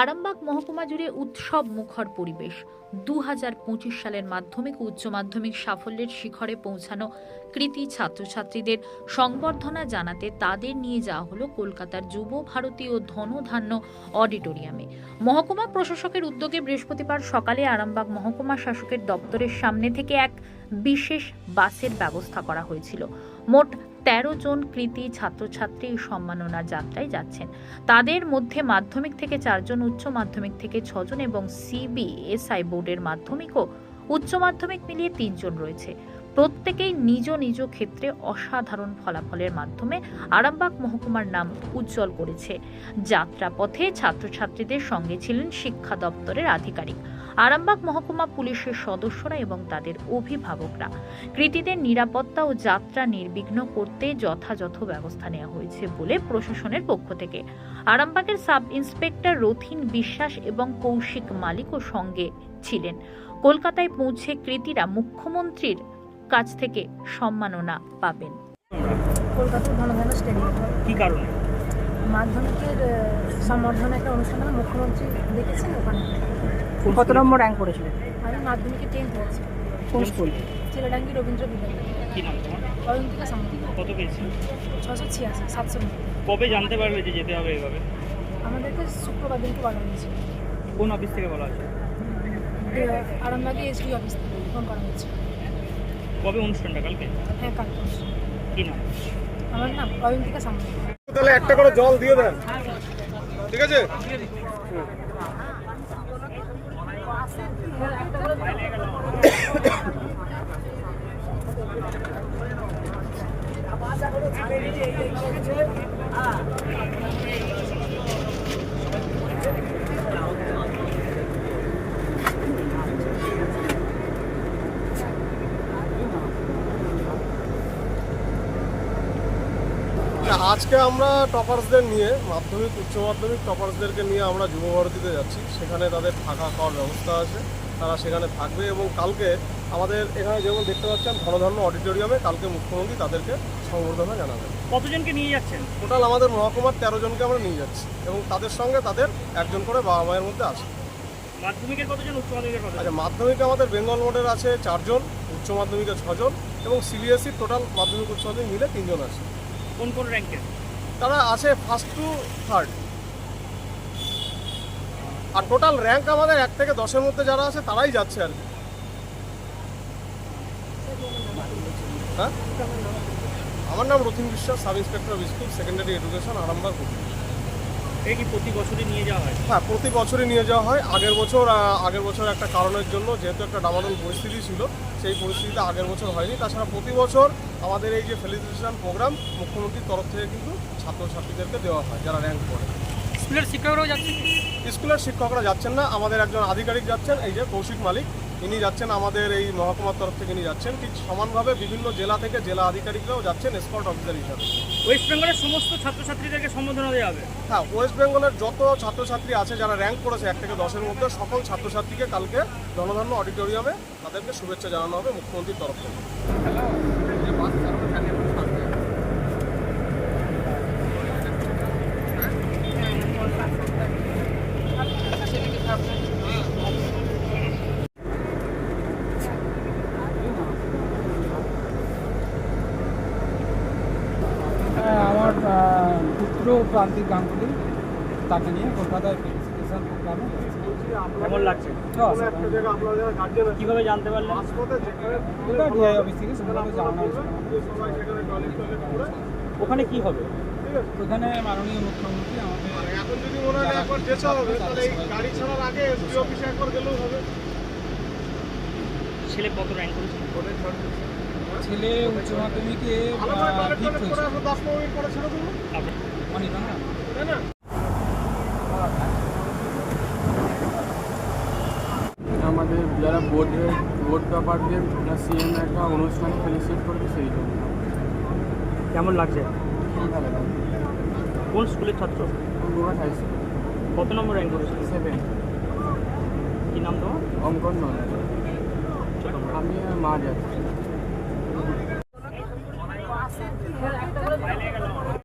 আরামবাগ মহকুমা জুড়ে উৎসব মুখর পরিবেশ। দু হাজার পঁচিশ সালের মাধ্যমিক উচ্চ মাধ্যমিক সাফল্যের শিখরে পৌঁছানো কৃতি ছাত্রছাত্রীদের সংবর্ধনা জানাতে তাদের নিয়ে যাওয়া হলো কলকাতার যুব ভারতী ও ধনধান্য অডিটোরিয়ামে। মহকুমা প্রশাসকের উদ্যোগে বৃহস্পতিবার সকালে আরামবাগ মহকুমা শাসকের দপ্তরের সামনে থেকে এক বিশেষ বাসের ব্যবস্থা করা হয়েছিল। মোট তেরো জন কৃতি ছাত্রছাত্রী সম্মাননা যাত্রায় যাচ্ছেন। তাদের মধ্যে মাধ্যমিক থেকে চারজন, উচ্চ মাধ্যমিক থেকে ছজন এবং সিবিএসআই বোর্ডের মাধ্যমিক ও উচ্চ মাধ্যমিক মিলিয়ে তিনজন রয়েছে। প্রত্যেকেই নিজ নিজ ক্ষেত্রে অসাধারণ ফলাফলের মাধ্যমে আরামবাগ মহকুমার নাম উজ্জ্বল করেছে। যাত্রাপথে ছাত্রছাত্রীদের সঙ্গে ছিলেন শিক্ষা দপ্তরের আধিকারিক। আরামবাগ মহকুমা পুলিশের সদস্যরা এবং তাদের অভিভাবকরা। কৃতীদের নিরাপত্তা ও যাত্রা নির্বিঘ্ন করতে যথাযথ ব্যবস্থা নেওয়া হয়েছে বলে প্রশাসনের পক্ষ থেকে। আরামবাগের সাব ইন্সপেক্টর রথিন বিশ্বাস এবং কৌশিক মালিকও সঙ্গে ছিলেন। কলকাতায় পৌঁছে কৃতীরা মুখ্যমন্ত্রীর কাছ থেকে সম্মাননা পাবেন। কলকাতার স্টেডিয়াম? কি কারণে? মাধ্যমিকের সম্বর্ধনা একটা অনুষ্ঠান মুখ্যমন্ত্রী দেখেছেন ওখানে? কত নম্বর র্যাঙ্ক করেছিলেন আমি মাধ্যমিকে টেন্থ হয়েছি কোন স্কুল? চিলাডাঙ্গি রবীন্দ্র বিদ্যালয়। কি নাম তোমার? অয়ন্তিকা সামন্ত কত পেয়েছি? ছশো ছিয়াশি সাতশো কবে জানতে পারবে যে যেতে হবে এইভাবে আমাদেরকে শুক্রবার দিনকে বলা হয়েছে। কোন অফিস থেকে বলা আছে আহ, আরামবাগে এসডি অফিস থেকে ফোন করা হয়েছে। কবে অনুষ্ঠানটা কালকে? হ্যাঁ কাল করছি কি নাম? আমার নাম অয়ন্তিকা সামন্ত তাহলে একটা করে জল দিয়ে দেন। ঠিক আছে? আজকে আমরা টপার্সদের নিয়ে মাধ্যমিক উচ্চ মাধ্যমিক টপার্সদেরকে নিয়ে আমরা যুব ভারতীতে যাচ্ছি। সেখানে তাদের থাকা খাওয়ার ব্যবস্থা আছে তারা সেখানে থাকবে এবং কালকে আমাদের এখানে যেমন দেখতে পাচ্ছেন ধনধন্য অডিটোরিয়ামে কালকে মুখ্যমন্ত্রী তাদেরকে সংবর্ধনা জানাবেন। কতজনকে নিয়ে যাচ্ছেন? টোটাল আমাদের মহকুমার তেরো জনকে আমরা নিয়ে যাচ্ছি এবং তাদের সঙ্গে তাদের একজন করে বাবা মায়ের মধ্যে আছে। মাধ্যমিকের কতজন উচ্চ মাধ্যমিকের আচ্ছা মাধ্যমিকে আমাদের বেঙ্গল বোর্ডের আছে চারজন উচ্চ মাধ্যমিকে ছজন এবং সিবিএসসি টোটাল মাধ্যমিক উচ্চ মাধ্যমিক মিলে তিনজন আছে। কোন কোন র্যাঙ্কের? তারা আছে ফার্স্ট টু থার্ড আর টোটাল র্যাঙ্ক আমাদের এক থেকে দশের মধ্যে যারা আছে, তারাই যাচ্ছে আর হ্যাঁ? আমার নাম Rathin Biswas sub inspector of school secondary education Arambagh. কি প্রতি বছরই নিয়ে যাওয়া হয়? হ্যাঁ প্রতি বছরই নিয়ে যাওয়া হয়। আগের বছর আগের বছর একটা কারণের জন্য যেহেতু একটা ডামাডোল পরিস্থিতি ছিল সেই পরিস্থিতিতে আগের বছর হয়নি। তাছাড়া প্রতি বছর আমাদের এই যে ফেলিসিটেশন প্রোগ্রাম মুখ্যমন্ত্রীর তরফ থেকে কিন্তু ছাত্রছাত্রীদেরকে দেওয়া হয় যারা র্যাঙ্ক করে। স্কুলের শিক্ষকরাও যাচ্ছে স্কুলের শিক্ষকরা যাচ্ছেন না আমাদের একজন আধিকারিক যাচ্ছেন এই যে কৌশিক মালিক। ইনি যাচ্ছেন আমাদের এই মহকুমার তরফ থেকে ইনি যাচ্ছেন। ঠিক সমানভাবে বিভিন্ন জেলা থেকে জেলা আধিকারিকরাও যাচ্ছেন স্পট অফিসার হিসাবে। ওয়েস্ট বেঙ্গলের সমস্ত ছাত্রছাত্রীদেরকে সম্বোধনা দেওয়া হবে। হ্যাঁ ওয়েস্ট বেঙ্গলের যত ছাত্রছাত্রী আছে যারা র্যাঙ্ক করেছে এক থেকে দশের মধ্যে সকল ছাত্রছাত্রীকে কালকে জনধন্য অডিটোরিয়ামে তাদেরকে শুভেচ্ছা জানানো হবে মুখ্যমন্ত্রীর তরফ থেকে হ্যাঁ, আমার আহ, পুত্র প্রান্তিক গাঙ্গুলি তাকে নিয়ে কলকাতায় ফেলিসিটেশন প্রোগ্রামে কেমন লাগছে? একটা জায়গা আপনারা যারা গার্জেন কীভাবে জানতে পারলেন? ডিআই অফিস থেকে জানানো ওখানে কি হবে? ঠিক আছে। ওখানে মাননীয় মুখ্যমন্ত্রী আমাদের আর এখন যদি মনে হয় একবার যেতে হবে তাহলে এই গাড়ি ছাড়ার আগে এসপি অফিসে একবার গেলেও হবে। ছেলে কত র্যাঙ্ক করেছে? ছেলে উচ্চ মাধ্যমিকে করে হয়েছে আমাদের যারা বোর্ডে বোর্ড পেপারদের সিএম একটা অনুষ্ঠান ফেলিসিয়েট করেছে সেই জন্য। কেমন লাগছে? ভালো কোন স্কুলের ছাত্র? হাই স্কুল কত নম্বর র্যাঙ্ক করেছে? সেভেন কি নাম তোমার? অঙ্কন নয়। আমি মা যাচ্ছি।